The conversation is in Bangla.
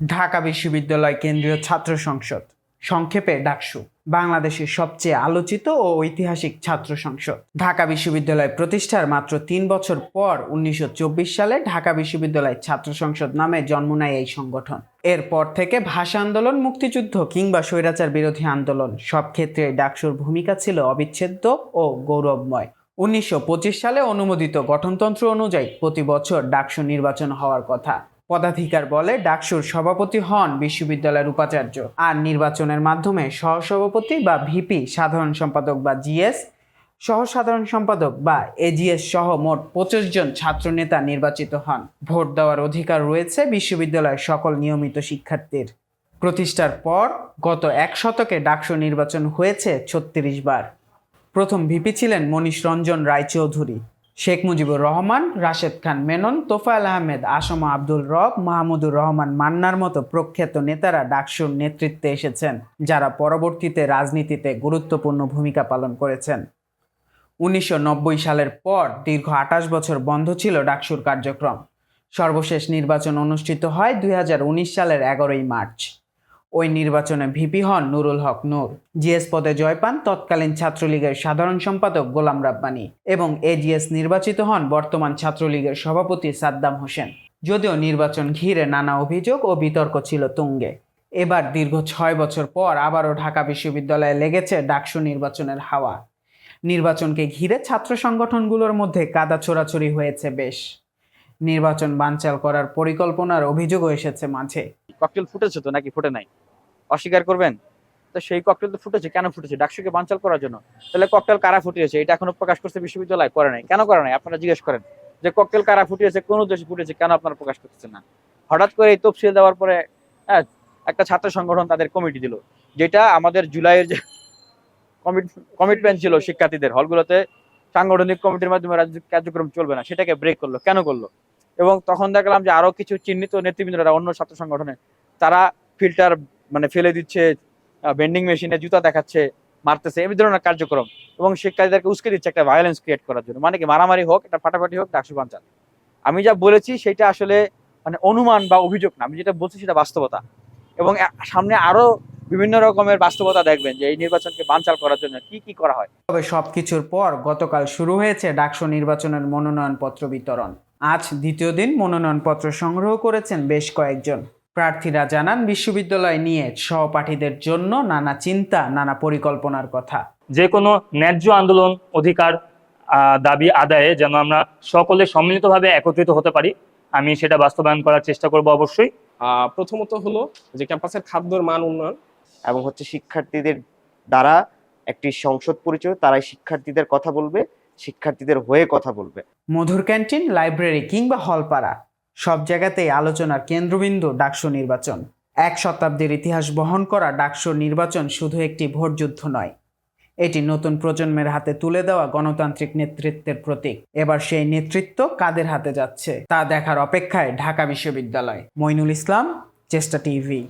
ঢাকা বিশ্ববিদ্যালয় কেন্দ্রীয় ছাত্র সংসদ। সংক্ষেপে ডাকসু। বাংলাদেশের সবচেয়ে আলোচিত ও ঐতিহাসিক ছাত্র সংসদ। ঢাকা বিশ্ববিদ্যালয় প্রতিষ্ঠার মাত্র তিন বছর পর উনিশশো চব্বিশ সালে ঢাকা বিশ্ববিদ্যালয় ছাত্র সংসদ নামে জন্ম নেয় এই সংগঠন। এরপর থেকে ভাষা আন্দোলন, মুক্তিযুদ্ধ কিংবা স্বৈরাচার বিরোধী আন্দোলন সব ক্ষেত্রে ডাকসুর ভূমিকা ছিল অবিচ্ছেদ্য ও গৌরবময়। উনিশশো পঁচিশ সালে অনুমোদিত গঠনতন্ত্র অনুযায়ী প্রতি বছর ডাকসু নির্বাচন হওয়ার কথা। পদাধিকার বলে ডাকসুর সভাপতি হন বিশ্ববিদ্যালয়ের উপাচার্য। আর নির্বাচনের মাধ্যমে সহসভাপতি বা ভিপি, সাধারণ সম্পাদক বা জিএস সহ সাধারণ সম্পাদক বা এজিএস সহ মোট পঁচিশ জন ছাত্রনেতা নির্বাচিত হন। ভোট দেওয়ার অধিকার রয়েছে বিশ্ববিদ্যালয়ের সকল নিয়মিত শিক্ষার্থীর। প্রতিষ্ঠার পর গত এক শতকে ডাকসু নির্বাচন হয়েছে ছত্রিশ বার। প্রথম ভিপি ছিলেন মনীষ রঞ্জন রায়চৌধুরী। শেখ মুজিবুর রহমান, রাশেদ খান মেনন, তোফায়েল আহমেদ, আসমা আব্দুল রব, মাহমুদুর রহমান মান্নার মতো প্রখ্যাত নেতারা ডাকসুর নেতৃত্বে এসেছেন, যারা পরবর্তীতে রাজনীতিতে গুরুত্বপূর্ণ ভূমিকা পালন করেছেন। উনিশশো নব্বই সালের পর দীর্ঘ আঠাশ বছর বন্ধ ছিল ডাকসুর কার্যক্রম। সর্বশেষ নির্বাচন অনুষ্ঠিত হয় দুই হাজার উনিশ সালের এগারোই মার্চ। ওই নির্বাচনে ভিপি হন নুরুল হক নূর। জিএস পদে জয় পান তৎকালীন ছাত্রলীগের সাধারণ সম্পাদক গোলাম রাব্বানি এবং এজিএস নির্বাচিত হন বর্তমান ছাত্রলীগের সভাপতি সাদ্দাম হোসেন। যদিও নির্বাচন ঘিরে নানা অভিযোগ ও বিতর্ক ছিল তুঙ্গে। এবার দীর্ঘ ছয় বছর পর আবারও ঢাকা বিশ্ববিদ্যালয়ে লেগেছে ডাকসু নির্বাচনের হাওয়া। নির্বাচনকে ঘিরে ছাত্র সংগঠনগুলোর মধ্যে কাদা ছোড়াছড়ি হয়েছে বেশ। নির্বাচন বানচাল করার পরিকল্পনার অভিযোগও এসেছে মাঝে। ককটেল ফুটেছে তো নাকি ফুটে নাই? অস্বীকার করবেন? তো সেই ককটেল তো ফুটেছে, কেন ফুটেছে? ডাকসুকে বানচাল করার জন্য। তাহলে ককটেল কারা ফুটিয়েছে? এটা এখনও প্রকাশ করছে বিশ্ববিদ্যালয়, করে নাই। কেন করে নাই? আপনারা জিজ্ঞেস করেন। যে ককটেল কারা ফুটিয়েছে, কোন উদ্দেশ্যে ফুটেছে, কেন আপনারা প্রকাশ করতেছেন না? হঠাৎ করে এই তফসিল দেওয়ার পরে হ্যাঁ একটা ছাত্র সংগঠন তাদের কমিটি দিল, যেটা আমাদের জুলাইয়ের যে কমিটমেন্ট ছিল শিক্ষার্থীদের, হলগুলোতে সাংগঠনিক কমিটির মাধ্যমে রাজনৈতিক কার্যক্রম চলবে না, সেটাকে ব্রেক করল। কেন করল? এবং তখন দেখলাম যে আরও কিছু চিহ্নিত নেতৃবৃন্দরা, অন্য ছাত্র সংগঠনে, তারা ফিল্টার মানে ফেলে দিচ্ছে বেন্ডিং মেশিনে জুতা দেখাচ্ছে, মারতেছে, এই ধরনের কার্যক্রম। এবং শিক্ষার্থীদেরকে উস্কে দিচ্ছে একটা ভায়োলেন্স ক্রিয়েট করার জন্য। মানে কি, মারামারি হোক, একটা ফাটাফাটি হোক, ডাকসু বাঞ্চাল আমি যা বলেছি সেটা আসলে মানে অনুমান বা অভিযোগ না, আমি যেটা বলছি সেটা বাস্তবতা। এবং সামনে আরও বিভিন্ন রকমের বাস্তবতা দেখবেন যে এই নির্বাচনকে বানচাল করার জন্য কি কি করা হয়। তবে সবকিছুর পর গতকাল শুরু হয়েছে ডাকসু নির্বাচনের মনোনয়নপত্র বিতরণ। আজ দ্বিতীয় দিন মনোনয়নপত্র সংগ্রহ করেছেন বেশ কয়েকজন। প্রার্থীরা জানান বিশ্ববিদ্যালয় নিয়ে সহপাঠীদের জন্য নানা চিন্তা নানা পরিকল্পনার কথা। যে কোনো ন্যায্য আন্দোলন অধিকার দাবি আদায়ে যেন আমরা সকলে সম্মিলিতভাবে একত্রিত হতে পারি আমি সেটা বাস্তবায়ন করার চেষ্টা করব অবশ্যই। প্রথমত হলো যে ক্যাম্পাসের খাদ্যর মান উন্নয়ন এবং হচ্ছে শিক্ষার্থীদের দ্বারা একটি সংসদ পরিচয় তারাই শিক্ষার্থীদের কথা বলবে। শিক্ষার্থীদের হয়ে কথা বলবে। মধুর ক্যান্টিন, লাইব্রেরি কিংবা হলপাড়া, সব জায়গাতেই আলোচনার কেন্দ্রবিন্দু ডাকসু নির্বাচন। এক শতাব্দীর ইতিহাস বহন করা ডাকসু নির্বাচন শুধু একটি ভোটযুদ্ধ নয়, এটি নতুন প্রজন্মের হাতে তুলে দেওয়া গণতান্ত্রিক নেতৃত্বের প্রতীক। এবার সেই নেতৃত্ব কাদের হাতে যাচ্ছে, তা দেখার অপেক্ষায় ঢাকা বিশ্ববিদ্যালয়। মইনুল ইসলাম, চেষ্টা টিভি।